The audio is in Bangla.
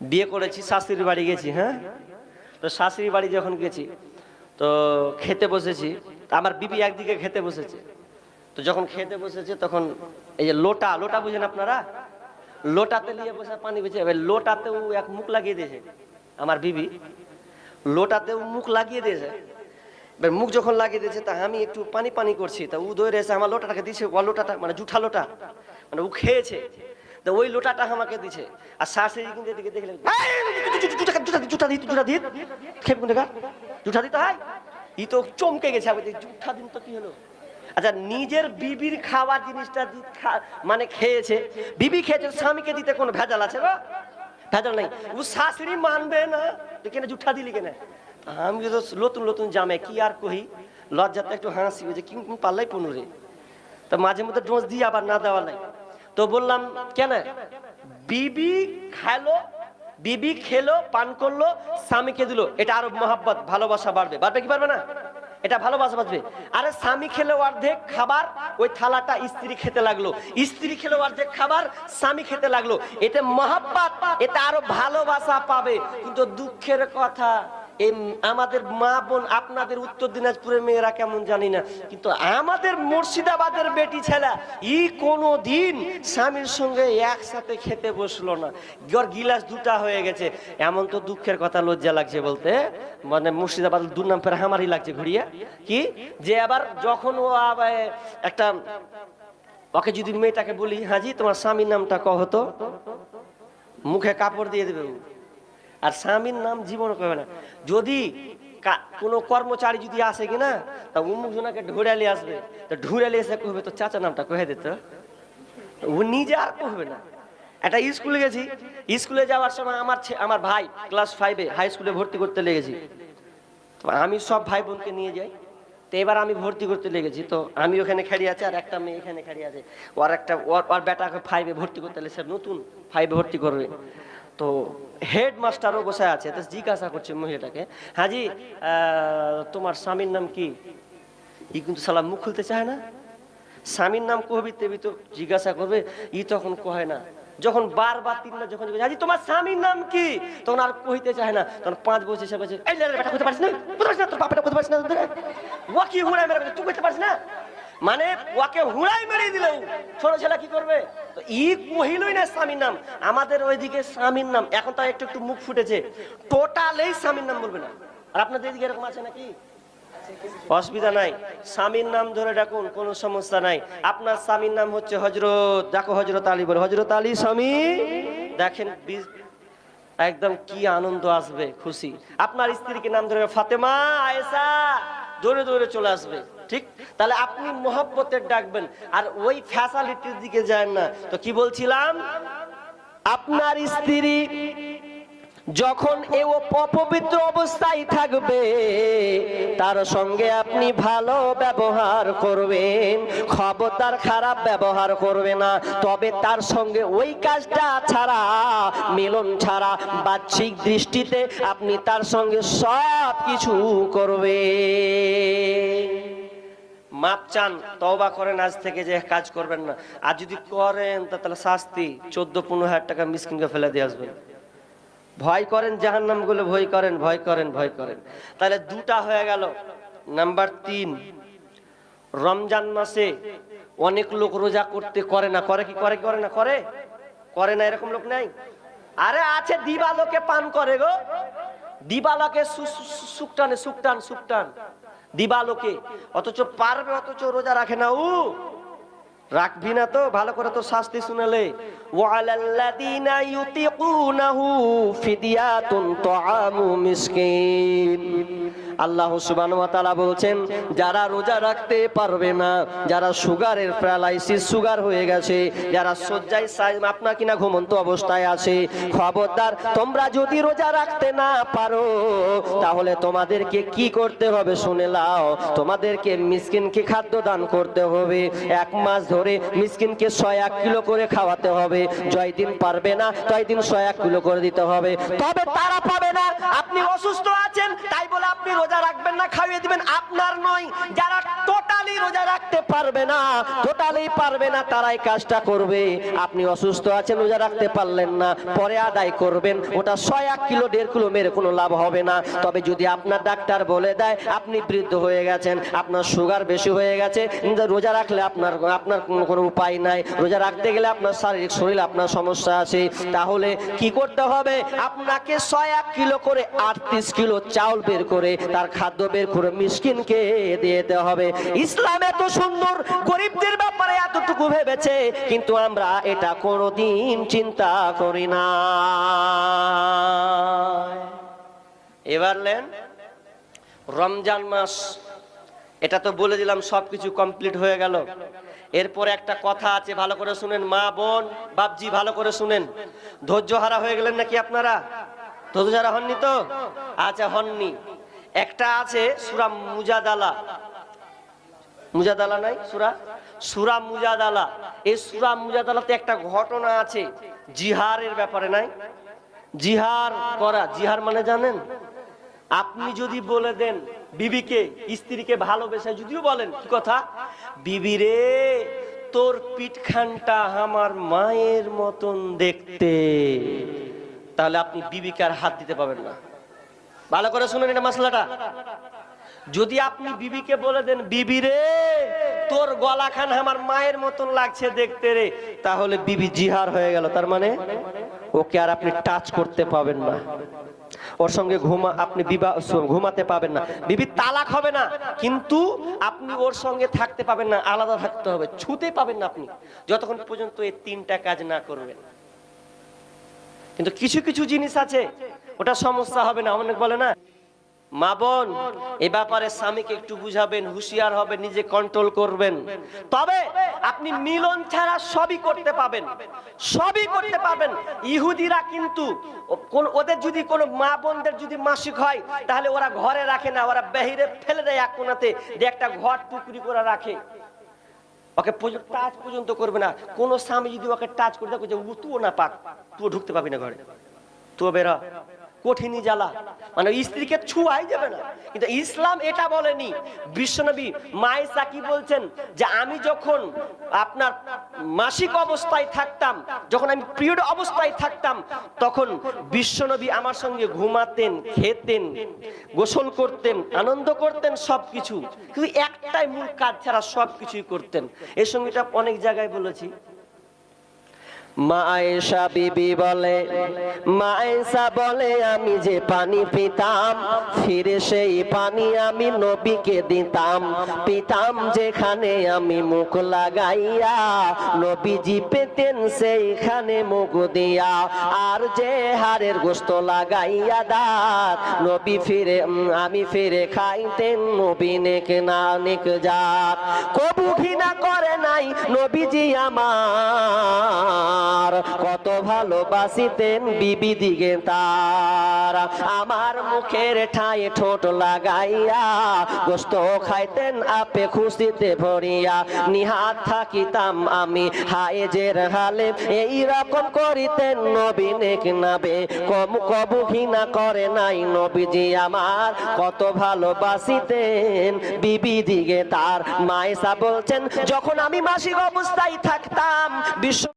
বিয়ে করেছি, শাশুড়ির বাড়ি গেছি হ্যাঁ? তো শাশুড়ির বাড়ি যখন গেছি, তো খেতে বসেছি আমার বিবি একদিকে খেতে বসেছে। তো যখন খেতে বসেছে, তখন এই যে লোটা লোটা বুঝেন আপনারা? লোটাতে নিয়ে বসে পানি বেঁচে, এবার লোটাতেও এক মুখ লাগিয়ে দিয়েছে আমার বিবি। লোটাতেও মুখ লাগিয়ে দিয়েছে। এবার মুখ যখন লাগিয়ে দিয়েছে, তা আমি একটু পানি পানি করছি, তা উ দৌড়ে এসে আমার লোটাটাকে দিয়েছে, ও লোটাটা মানে জুঠা লোটা মানে ও খেয়েছে। তো ওই লোটাটা আমাকে দিছে। আর শাশুড়ি কিন্তু এদিকে দেখলেন জুটা দিত জুটা দিত। খেপ কোন জুঠা দিতে হয় ই তো চমকে গেছে আমি জুঠা দিন তো কি হলো? আচ্ছা নিজের বিবির খাওয়ার জিনিসটা মানে খেয়েছে। বিবি খেয়েছে, স্বামীকে দিতে কোনো ভেজাল আছে গো? ভেজাল নাই। ও শাশুড়ি মানবে না। কেন জুঠা দিলি কেন? আমি তো নতুন নতুন জামে কি আর কহি? লজ্জাতে একটু হাসি যে কি পাল্লাই পনুরে তো মাঝে মধ্যে ডোজ দিয়ে আবার না দেওয়া নাই তো বললাম, কেন? বিবি খেলো বিবি খেলো, পান করল, স্বামীকে দিল। এটা আরও মহাব্বত, ভালোবাসা বাড়বে। বাড়বে কি পারবে না? এটা ভালোবাসা বাঁচবে। আরে স্বামী খেলে অর্ধেক খাবার, ওই থালাটা স্ত্রী খেতে লাগল। স্ত্রী খেলো অর্ধেক খাবার, স্বামী খেতে লাগল। এতে মহাব্বত, এতে আরও ভালোবাসা পাবে। কিন্তু দুঃখের কথা এই আমাদের মা বোন, আপনাদের উত্তর দিনাজপুরের মেয়েরা কেমন জানি না। কিন্তু আমাদের মুর্শিদাবাদের বেটি ছেলা, ই কোনো দিন স্বামীর সঙ্গে একসাথে খেতে বসল না। ওর গিলাস দুটা হয়ে গেছে। এমন তো দুঃখের কথা লজ্জা লাগছে বলতে। মানে মুর্শিদাবাদ দু নাম ফের আমারই লাগছে ঘুরিয়া। কি? যে আবার যখন ও একটা, ওকে যদি মেয়েটাকে বলি, হাজি, তোমার স্বামীর নামটা কহ তো। মুখে কাপড় দিয়ে দেবে। আর স্বামীর নাম জীবন কবে না। যদি কোনো কর্মচারী যদি আসে কিনা, তা উমুক জনাকে ঢুরালি আসবে। তো ঢুরালি এসে কবে তো চাচা নামটা কহে দিত ও নিজে আর কহবে না। একটা স্কুলে গেছি। স্কুলে যাওয়ার সময় আমার আমার ভাই ক্লাস ফাইভে হাই স্কুলে ভর্তি করতে লেগেছি। তো আমি সব ভাই বোনকে নিয়ে যাই। তো এবার আমি ভর্তি করতে লেগেছি। তো আমি ওখানে খেড়ে আছে আর একটা মেয়ে এখানে খেড়ে আছে। ওর একটা ওর ওর বেটাকে ফাইভে ভর্তি করতে লেগেছে নতুন ফাইভে ভর্তি করবে। তো হেড মাস্টারও বসে আছে, তো জিজ্ঞাসা করছে মহিলাটাকে, হাজি তোমার স্বামীর নাম কি? ই কিন্তু সালাম মুখ খুলতে চায় না। স্বামীর নাম কহবি তেবি তো জিজ্ঞাসা করবে, ই তখন কহে না। যখন বারবার তিনবার যখন হাজি, তোমার স্বামীর নাম কি? তখন আর কহিতে চায় না। তখন পাঁচ বছর বলছে, এই কইতে পারিস না না, তোর বাপটা কইতে পারিস না ও কি হুড়াই মেরে, তুই কইতে পারিস না? মানে ওকে হুড়াই মেরে দিল ছোট ছেলে কি করবে? তো ই কহিলই না স্বামীর নাম। আমাদের ওইদিকে স্বামীর নাম। এখন তো একটু একটু মুখ ফুটেছে। টোটালেই স্বামীর নাম বলবে না। আর আপনাদের এদিকে এরকম আছে নাকি? অসুবিধা নাই। স্বামীর নাম ধরে ডাকুন, কোনো সমস্যা নাই। আপনার স্বামীর নাম হচ্ছে হজরত। দেখো হজরত আলী বলে, হজরত আলী স্বামী, দেখেন একদম কি আনন্দ আসবে, খুশি। আপনার স্ত্রীকে নাম ধরে ফাতেমা, আয়েশা দৌড়ে দৌড়ে চলে আসবে। ঠিক? তাহলে আপনি মোহব্বতের ডাকবেন। আর ওই ফ্যাসালিটির দিকে যান না। তো কি বলছিলাম? আপনার স্ত্রী যখন এ ও অপবিত্র অবস্থায় থাকবে, তার সঙ্গে আপনি ভালো ব্যবহার করবেন, খবরদার খারাপ ব্যবহার করবে না। তবে তার সঙ্গে ওই কাজটা ছাড়া, মিলন ছাড়া, বাহ্যিক দৃষ্টিতে আপনি তার সঙ্গে সব কিছু করবে মাপ চান তবা করেন, আজ থেকে যে কাজ করবেন না। আর যদি করেন, তাহলে শাস্তি, চোদ্দ, পনেরো হাজার টাকা মিসকিনকে ফেলে দিয়ে আসবেন। ভয় করেন জাহান নামগুলো ভয় করেন ভয় করেন ভয় করেন। তাহলে দুটা হয়ে গেল। নাম্বার তিন, রমজান মাসে অনেক লোক রোজা করতে করে না। করে কি, করে করে না? করে? করে না, এরকম লোক নাই? আরে আছে, দিবালোকে পান করে গো। দিবালোকে সুকটানে, সুকটান সুকটান। দিবালোকে। অথচ পারবে, অথচ রোজা রাখে না, উ। রাখবি না তো, ভালো করে তো শাস্তি শুনালে। আল্লাহ বলছেন, যারা রোজা রাখতে পারবে না, যারা সুগারের প্যারালাইসিস, সুগার হয়ে গেছে, যারা শয্যায় আপনার কিনা ঘুমন্ত অবস্থায় আছে, খবরদার, তোমরা যদি রোজা রাখতে না পারো, তাহলে তোমাদেরকে কি করতে হবে শুনে লাও তোমাদেরকে মিসকিনকে খাদ্য দান করতে হবে। এক মাস ধরে মিসকিনকে ছয় এক কিলো করে খাওয়াতে হবে। হবে জয় দিন পারবে না জয় দিন ছয় এক করে দিতে হবে। তবে তারা পাবে না, আপনি অসুস্থ আছেন, তাই বলে আপনি রোজা রাখবেন না, খাইয়ে দিবেন। আপনার নয়, যারা টোটালি রোজা রাখতে পারবে না টোটালি পারবে না, তারাই কাজটা করবে। আপনি অসুস্থ আছেন, রোজা রাখতে পারলেন না, পরে আদায় করবেন। ওটা ছয় কিলো দেড় কিলো মেরে কোনো লাভ হবে না। তবে যদি আপনার ডাক্তার বলে দেয়, আপনি বৃদ্ধ হয়ে গেছেন, আপনার সুগার বেশি হয়ে গেছে, রোজা রাখলে আপনার আপনার কোনো উপায় নাই। রোজা রাখতে গেলে আপনার শারীরিক শরীর আপনার সমস্যা আছে, তাহলে কি করতে হবে? আপনাকে ছয় এক কিলো করে আটত্রিশ কিলো চাউল বের করে তার খাদ্য বের করে মিসকিনকে দিয়ে হবে। ইসলাম এত সুন্দর, গরিবদের ব্যাপারে এতটুকু ভেবেছে, কিন্তু আমরা এটা কোনোদিন চিন্তা করি না। এবার লেন রমজান মাস, এটা তো বলে দিলাম, সবকিছু কমপ্লিট হয়ে গেল। এরপরে একটা কথা আছে, ভালো করে শুনেন, মা, বোন, বাপজি, ভালো করে শুনেন। ধৈর্য হারা হয়ে গেলেন নাকি আপনারা? ধৈর্য হারা হননি তো? আচ্ছা হননি। একটা আছে, সুরা মুজাদালা। মুজাদালা নাই, সুরা? সুরা মুজাদালা। এই সুরা মুজাদালাতে একটা ঘটনা আছে, জিহারের ব্যাপারে নাই? জিহার করা, জিহার মানে জানেন? আপনি যদি বলে দেন বিবিকে, স্ত্রীকে ভালোবেসে যদিও বলেন, কি কথা? বিবি রে, তোর পিঠখানটা আমার মায়ের মতন দেখতে। তাহলে আপনি বিবিকে আর হাত দিতে পাবেন না। ভালো করে শুনেন এটা মশলাটা। যদি আপনি বিবিকে বলে দেন, বিবি রে তোর গলা খান আমার মায়ের মতন লাগছে দেখতে রে। তাহলে বিবি জিহার হয়ে গেল, তার মানে ওকে আর আপনি টাচ করতে পাবেন না। ওর সঙ্গে ঘুমা, আপনি বিবাহ ঘুমাতে পাবেন না। বিবি তালাক হবে না, কিন্তু আপনি ওর সঙ্গে থাকতে পাবেন না, আলাদা থাকতে হবে, ছুতে পাবেন না আপনি। যতক্ষণ পর্যন্ত এই তিনটা কাজ না করবেন কিন্তু কিছু কিছু জিনিস আছে, ওটা সমস্যা হবে না। অনেক বলে না মা বোন, এ ব্যাপারে স্বামীকে একটু বুঝাবেন, হুঁশিয়ার হবে, নিজে কন্ট্রোল করবেন। তবে আপনি মিলন ছাড়া সবই করতে পাবেন। সবই করতে পারবেন ইহুদিরা কিন্তু কোন- ওদের যদি কোনো মা বোনদের যদি মাসিক হয়, তাহলে ওরা ঘরে রাখে না, ওরা বাহিরে ফেলে দেয় এক কোনাতে দিয়ে একটা ঘর টুকরি করে রাখে। ওকে টাচ পর্যন্ত করবে না। কোন স্বামী যদি ওকে টাচ করে দেখো যে তুও না পাক তুও ঢুকতে পাবি না ঘরে। তুও বেরা কঠিনই জ্বালা। মানে স্ত্রীকে ছুয়াই যাবে না। কিন্তু ইসলাম এটা বলেনি। বিশ্বনবী মায়েসা কি বলছেন যে আমি যখন আপনার মাসিক অবস্থায় থাকতাম, যখন আমি পিরিয়ড অবস্থায় থাকতাম, তখন বিশ্বনবী আমার সঙ্গে ঘুমাতেন, খেতেন, গোসল করতেন, আনন্দ করতেন সবকিছু। কিন্তু একটাই মূল কাজ ছাড়া সবকিছুই করতেন। এই সঙ্গীটা অনেক জায়গায় বলেছি। মায়েশা বিবি বলে মায়েশা বলে, আমি যে পানি পিতাম, ফিরে সেই পানি আমি নবীকে দিতাম। পিতাম যেখানে আমি মুখ লাগাইয়া, নবীজি পেতেন সেইখানে মুখ দিয়া। আর যে হারের গোস্ত লাগাইয়া দাঁত, নবী ফিরে আমি ফিরে খাইতেন নবী নেক না নেক যাত কবু ঘৃণা করে নাই নবীজি আমার। কত ভালোবাসিতেন বিবি দিগে তার। আমার মুখের ঠাই ঠোঁট লাগাইয়া, গোস্ত খাইতেন আপে খুশিতে ভরিয়া। নিহাত থাকিতাম আমি হায়েজের হালে, এই রকম করিতেন নবী নেক নাবে কম কবু ঘৃণা করে নাই নবীজি আমার, কত ভালোবাসিতেন বিবি দিগে তার। মায়েসা বলছেন, যখন আমি মাসিক অবস্থায় থাকতাম, বিশ্ব